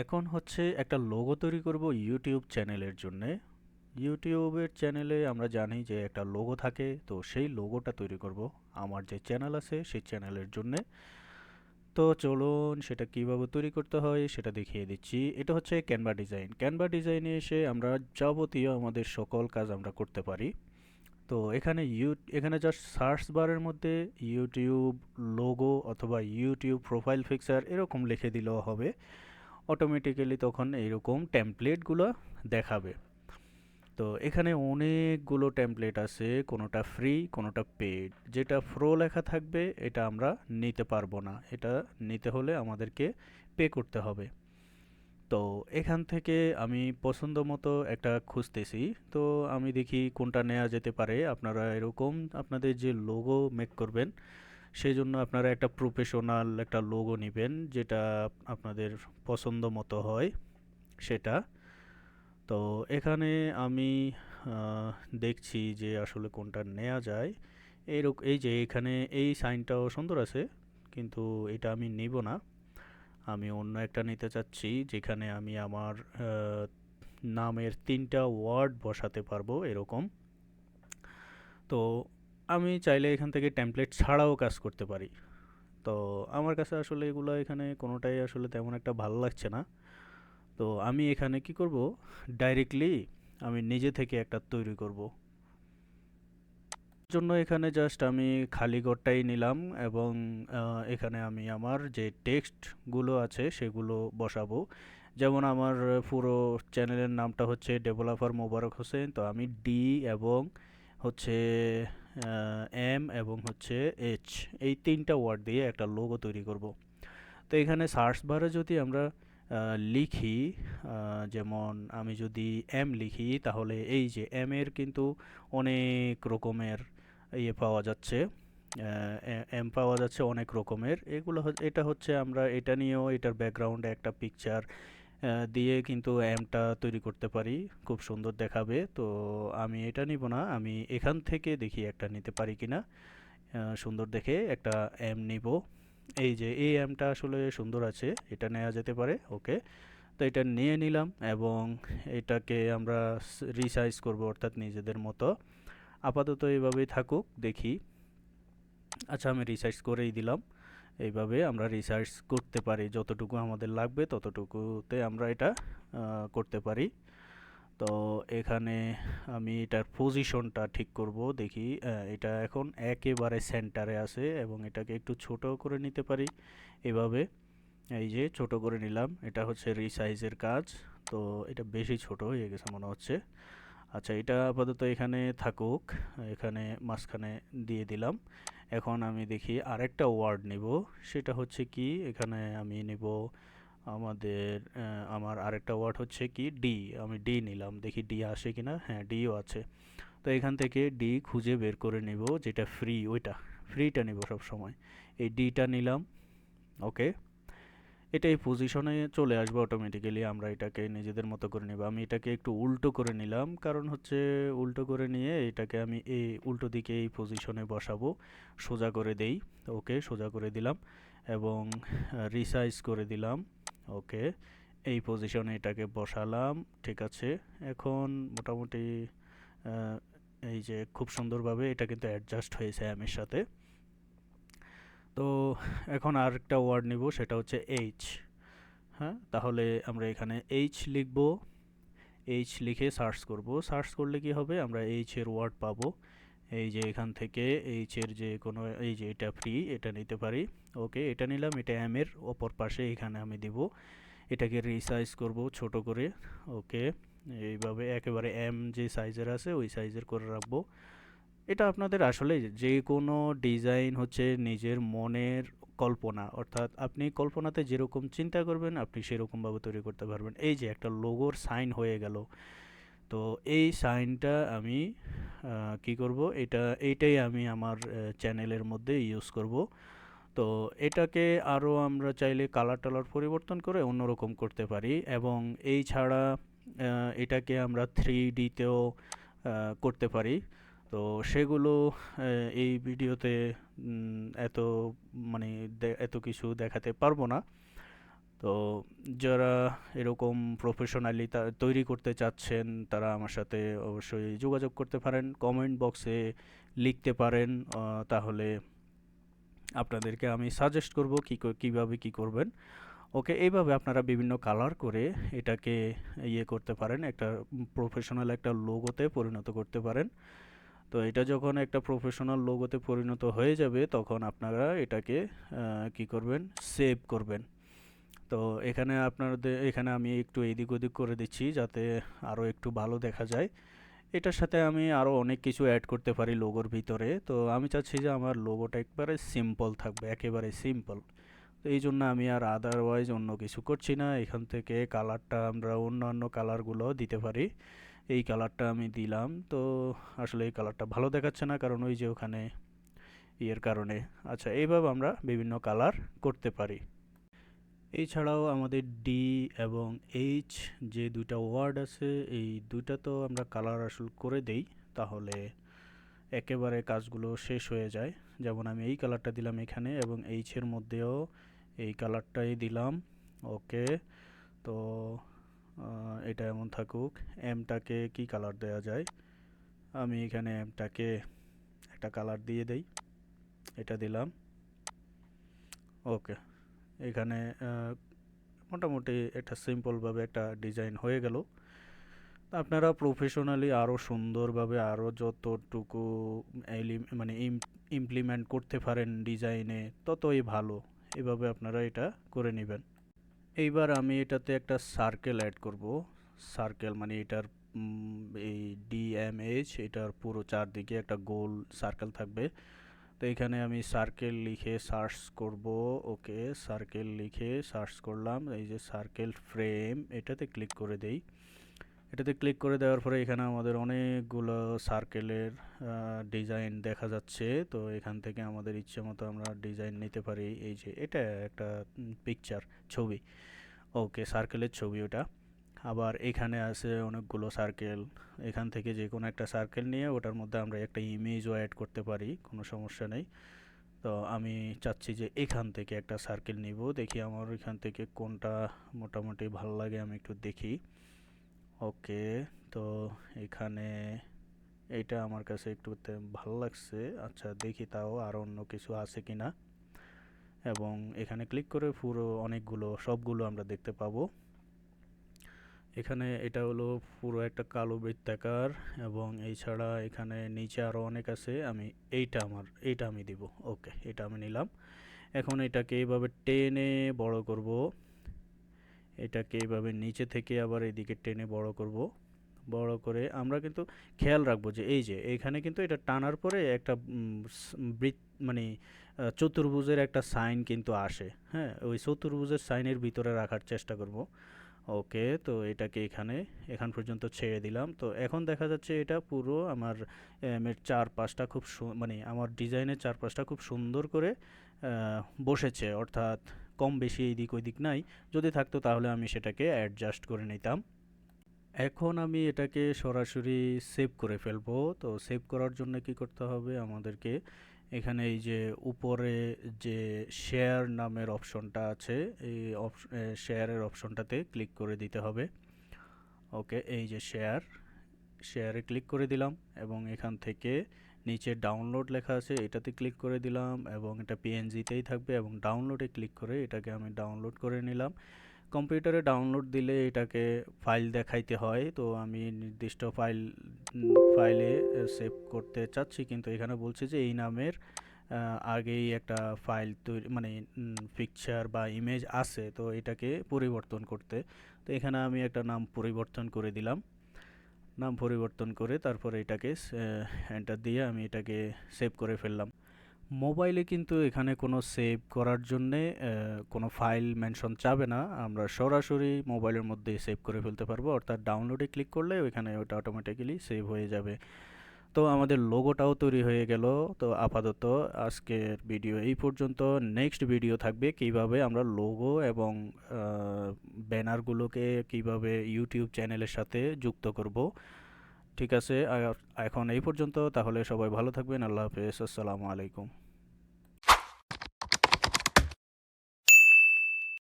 এখন হচ্ছে একটা লোগো তৈরি করব ইউটিউব চ্যানেলের জন্যে। ইউটিউবের চ্যানেলে আমরা জানি যে একটা লোগো থাকে, তো সেই লোগোটা তৈরি করব আমার যে চ্যানেল আছে সেই চ্যানেলের জন্যে। তো চলুন সেটা কীভাবে তৈরি করতে হয় সেটা দেখিয়ে দিচ্ছি। এটা হচ্ছে ক্যানভা ডিজাইন ক্যানভা ডিজাইনে এসে আমরা যাবতীয় আমাদের সকল কাজ আমরা করতে পারি। তো এখানে ইউ, এখানে জাস্ট সার্চ বারের মধ্যে ইউটিউব লোগো অথবা ইউটিউব প্রোফাইল ফিক্সার এরকম লিখে দিলেও হবে। অটোমেটিক্যালি তখন এইরকম টেমপ্লেটগুলো দেখাবে। তো এখানে অনেকগুলো টেমপ্লেট আছে, কোনোটা ফ্রি কোনোটা পেড যেটা প্রো লেখা থাকবে, এটা আমরা নিতে পারব না। এটা নিতে হলে আমাদেরকে পে করতে হবে। তো এখান থেকে আমি পছন্দ মতো একটা খুঁজতেছি। তো আমি দেখি কোনটা নেওয়া যেতে পারে। আপনারা এরকম আপনাদের যে লোগো মেক করবেন সেই জন্য আপনারা একটা প্রফেশনাল একটা লোগো নেবেন, যেটা আপনাদের পছন্দ মতো হয় সেটা। তো এখানে আমি দেখছি যে আসলে কোনটা নেওয়া যায়। এইরক, এই যে এখানে এই সাইনটাও সুন্দর আছে, কিন্তু এটা আমি নিব না। আমি অন্য একটা নিতে চাচ্ছি, যেখানে আমি আমার নামের তিনটা ওয়ার্ড বসাতে পারব এরকম। তো আমি চাইলে এখান থেকে টেমপ্লেট ছাড়াও কাজ করতে পারি। তো আমার কাছে আসলে এগুলো এখানে কোনোটাই আসলে তেমন একটা ভালো লাগছে না। তো আমি এখানে কি করব? ডাইরেক্টলি আমি নিজে থেকে একটা তৈরি করব। জন্য এখানে জাস্ট আমি খালি ঘরটাই নিলাম এবং এখানে আমি আমার যে টেক্সটগুলো আছে সেগুলো বসাবো। যেমন আমার পুরো চ্যানেলের নামটা হচ্ছে ডেভেলপার মোবারক হোসেন তো আমি ডি এবং হচ্ছে এম এবং হচ্ছে এইচ এই তিনটা ওয়ার্ড দিয়ে একটা লোগো তৈরি করব। তো এখানে সার্চ বারে যদি আমরা লিখি যেমন আমি যদি এম লিখি, তাহলে এই যে এম এর কিন্তু অনেক রকমের ইয়ে পাওয়া যাচ্ছে। এম পাওয়া যাচ্ছে অনেক রকমের। এগুলো এটা হচ্ছে আমরা, এটা নিয়েও এটার ব্যাকগ্রাউন্ডে একটা পিকচার দিয়ে কিন্তু এমটা তৈরি করতে পারি। খুব সুন্দর দেখাবে। তো আমি এটা নিব না। আমি এখান থেকে দেখি একটা নিতে পারি কি না সুন্দর দেখে একটা অ্যাম নিব। এই যে, এই এমটা আসলে সুন্দর আছে। এটা নেওয়া যেতে পারে। ওকে। তো এটা নিয়ে নিলাম এবং এটাকে আমরা রিসাইজ করব অর্থাৎ নিজেদের মতো। আপাতত এভাবেই থাকুক, দেখি। আচ্ছা আমি রিসার্চ করেই দিলাম। এইভাবে আমরা রিসার্চ করতে পারি। যতটুকু আমাদের লাগবে ততটুকুতে আমরা এটা করতে পারি। তো এখানে আমি এটার পজিশনটা ঠিক করব। দেখি এটা এখন একেবারে সেন্টারে আছে এবং এটাকে একটু ছোট করে নিতে পারি এভাবে। এই যে ছোট করে নিলাম। এটা হচ্ছে রিসাইজের কাজ। তো এটা বেশি ছোট হয়ে গেছে মনে হচ্ছে। আচ্ছা এটা আপাতত এখানে থাকুক। এখানে মাঝখানে দিয়ে দিলাম। এখন আমি দেখি আরেকটা ওয়ার্ড নিব। সেটা হচ্ছে কি, এখানে আমি নিব আমাদের আমার আরেকটা ওয়ার্ড হচ্ছে কি ডি আমি ডি নিলাম। দেখি ডি আসে কি না? হ্যাঁ ডিও আছে। তো এখান থেকে ডি খুঁজে বের করে নিব, যেটা ফ্রি ওইটা। ফ্রিটা নিব সব সময় এই ডিটা নিলাম। ওকে এটা এই পজিশনে চলে আসবে অটোমেটিক্যালি আমরা এটাকে নিজেদের মতো করে নেব। আমি এটাকে একটু উল্টো করে নিলাম, কারণ হচ্ছে উল্টো করে নিয়ে এটাকে আমি এই উল্টো দিকে এই পজিশনে বসাবো। সোজা করে দেই, ওকে, সোজা করে দিলাম এবং রিসাইজ করে দিলাম, ওকে। এই পজিশনে এটাকে বসালাম, ঠিক আছে। এখন মোটামুটি এই যে খুব সুন্দরভাবে এটা কিন্তু অ্যাডজাস্ট হয়েছে অ্যামের সাথে। তো এখন আরেকটা ওয়ার্ড নিব, সেটা হচ্ছে এইচ হ্যাঁ? তাহলে আমরা এখানে এইচ লিখব। এইচ লিখে সার্চ করব। সার্চ করলে কি হবে? আমরা এইচ এর ওয়ার্ড পাবো। এই যে এখান থেকে এইচ এর যে কোনো, এই যে এটা ফ্রি এটা নিতে পারি। ওকে, এটা নিলাম। এটা এর অপর পাশে এখানে আমি দিব। এটাকে রিসাইজ করব ছোট করে। ওকে, এইভাবে একেবারে এম যে সাইজের আছে, ওই সাইজের করে রাখব। এটা আপনাদের আসলে যে কোনো ডিজাইন হচ্ছে নিজের মনের কল্পনা। অর্থাৎ আপনি কল্পনাতে যেরকম চিন্তা করবেন, আপনি সেরকমভাবে তৈরি করতে পারবেন। এই যে একটা লোগোর সাইন হয়ে গেল। তো এই সাইনটা আমি কি করব? এটা, এইটাই আমি আমার চ্যানেলের মধ্যে ইউজ করব। তো এটাকে আরও আমরা চাইলে কালার টালার পরিবর্তন করে অন্যরকম করতে পারি এবং এই ছাড়া এটাকে আমরা থ্রি ডিতেও করতে পারি। তো সেগুলো এই ভিডিওতে এত মানে এত কিছু দেখাতে পারব না। তো যারা এরকম প্রফেশনালি তৈরি করতে চাচ্ছেন, তারা আমার সাথে অবশ্যই যোগাযোগ করতে পারেন। কমেন্ট বক্সে লিখতে পারেন তাহলে আপনাদেরকে আমি সাজেস্ট করব কী কীভাবে কী করবেন। ওকে, এইভাবে আপনারা বিভিন্ন কালার করে এটাকে ইয়ে করতে পারেন, একটা প্রফেশনাল একটা লোগোতে পরিণত করতে পারেন। তো এটা যখন একটা প্রফেশনাল লোগোতে পরিণত হয়ে যাবে, তখন আপনারা এটাকে কি করবেন? সেভ করবেন। তো এখানে আপনাদের এখানে আমি একটু এদিক ওদিক করে দিচ্ছি যাতে আরও একটু ভালো দেখা যায়। এটার সাথে আমি আরও অনেক কিছু অ্যাড করতে পারি লোগোর ভিতরে। তো আমি চাচ্ছি যে আমার লোগোটা একবারে সিম্পল থাকবে, একেবারে সিম্পল তো এই জন্য আমি আর আদারওয়াইজ অন্য কিছু করছি না। এখান থেকে কালারটা আমরা অন্যান্য কালারগুলো দিতে পারি। এই কালারটা আমি দিলাম। তো আসলে এই কালারটা ভালো দেখাচ্ছে না, কারণ ওই যে ওখানে ইয়ের কারণে। আচ্ছা এইভাবে আমরা বিভিন্ন কালার করতে পারি। এছাড়াও আমাদের ডি এবং এইচ যে দুইটা ওয়ার্ড আছে, এই দুইটা তো আমরা কালার আসল করে দেই, তাহলে একেবারে কাজগুলো শেষ হয়ে যায়। যেমন আমি এই কালারটা দিলাম এখানে এবং এইচের মধ্যেও এই কালারটাই দিলাম। ওকে তো এটা এমন থাকুক এমটাকে কি কালার দেওয়া যায়? আমি এখানে এমটাকে একটা কালার দিয়ে দেই, এটা দিলাম। ওকে এখানে মোটামুটি একটা সিম্পলভাবে একটা ডিজাইন হয়ে গেল। আপনারা প্রফেশনালি আরও সুন্দরভাবে আরও যতটুকু মানে ইমপ্লিমেন্ট করতে পারেন ডিজাইনে ততই ভালো। এভাবে আপনারা এটা করে নেবেন। এইবার আমি এটাতে একটা সার্কেল অ্যাড করব। সার্কেল মানে এটার এই ডিএমএইচ এটার পুরো চারদিকে একটা গোল সার্কেল থাকবে। তো এখানে আমি সার্কেল লিখে সার্চ করব। ওকে সার্কেল লিখে সার্চ করলাম। এই যে সার্কেল ফ্রেম এটাতে ক্লিক করে দেই। এটাতে ক্লিক করে দেওয়ার পরে এখানে আমাদের অনেকগুলো সার্কেলের ডিজাইন দেখা যাচ্ছে। তো এখান থেকে আমাদের ইচ্ছে মতো আমরা ডিজাইন নিতে পারি। এই যে এটা একটা পিকচার ছবি। ওকে সার্কেলের ছবি ওটা। আবার এখানে আছে অনেকগুলো সার্কেল এখান থেকে যে কোনো একটা সার্কেল নিয়ে ওটার মধ্যে আমরা একটা ইমেজও অ্যাড করতে পারি, কোনো সমস্যা নেই। তো আমি চাচ্ছি যে এখান থেকে একটা সার্কেল নিব। দেখি আমার এখান থেকে কোনটা মোটামুটি ভালো লাগে, আমি একটু দেখি। ওকে, তো এখানে এইটা আমার কাছে একটু ভালো লাগছে। আচ্ছা দেখি তাও আর অন্য কিছু আছে কিনা। এবং এখানে ক্লিক করে পুরো অনেকগুলো, সবগুলো আমরা দেখতে পাবো। এখানে এটা হলো পুরো একটা কালো বৃত্তাকার এবং এছাড়া এখানে নিচে আরও অনেক আছে। আমি এইটা আমার, এইটা আমি দিব। ওকে, এটা আমি নিলাম। এখন এটাকে এইভাবে টেনে বড় করব। এটাকে এভাবে নিচে থেকে আবার এদিকে টেনে বড় করব। বড় করে আমরা কিন্তু খেয়াল রাখব যে এই যে এখানে কিন্তু এটা টানার পরে একটা মানে চতুর্ভুজের একটা সাইন কিন্তু আসে। হ্যাঁ ওই চতুর্ভুজের সাইনের ভিতরে রাখার চেষ্টা করব। ওকে, তো এটাকে এখানে, এখান পর্যন্ত ছেড়ে দিলাম। তো এখন দেখা যাচ্ছে এটা পুরো আমার চারপাশটা খুব মানে আমার ডিজাইনের চারপাশটা খুব সুন্দর করে বসেছে। অর্থাৎ কম বেশি এইদিক ওইদিক নাই। যদি থাকতো তাহলে আমি সেটাকে অ্যাডজাস্ট করে নিতাম। এখন আমি এটাকে সরাসরি সেভ করে ফেলব। তো সেভ করার জন্য কি করতে হবে? আমাদেরকে এখানে এই যে উপরে যে শেয়ার নামের অপশনটা আছে, এই শেয়ারের অপশনটাতে ক্লিক করে দিতে হবে। ওকে এই যে শেয়ার শেয়ারে ক্লিক করে দিলাম এবং এখান থেকে নিচে ডাউনলোড লেখা আছে, এটাতে ক্লিক করে দিলাম এবং এটা পিএনজিতেই থাকবে এবং ডাউনলোডে ক্লিক করে এটাকে আমি ডাউনলোড করে নিলাম। কম্পিউটারে ডাউনলোড দিলে এটাকে ফাইল দেখাইতে হয়, তো আমি নির্দিষ্ট ফাইল ফাইলে সেভ করতে চাচ্ছি, কিন্তু এখানে বলছে যে এই নামের আগেই একটা ফাইল তৈরি মানে পিকচার বা ইমেজ আছে, তো এটাকে পরিবর্তন করতে। তো এখানে আমি একটা নাম পরিবর্তন করে দিলাম। নাম পরিবর্তন করে তারপরে এটাকে এন্টার দিয়ে আমি এটাকে সেভ করে ফেললাম। মোবাইলে কিন্তু এখানে কোনো সেভ করার জন্যে কোনো ফাইল মেনশন চাবে না। আমরা সরাসরি মোবাইলের মধ্যে সেভ করে ফেলতে পারব। অর্থাৎ ডাউনলোডে ক্লিক করলে ওইখানে ওটা অটোমেটিক্যালি সেভ হয়ে যাবে। তো আমাদের লোগোটাও তৈরি হয়ে গেল। তো আপাতত আজকের ভিডিও এই পর্যন্ত। নেক্সট ভিডিও থাকবে কীভাবে আমরা লোগো এবং ব্যানারগুলোকে কীভাবে ইউটিউব চ্যানেলের সাথে যুক্ত করব। ঠিক আছে এখন এই পর্যন্ত। তাহলে সবাই ভালো থাকবেন। আল্লাহ হাফেজ। আসসালামু আলাইকুম।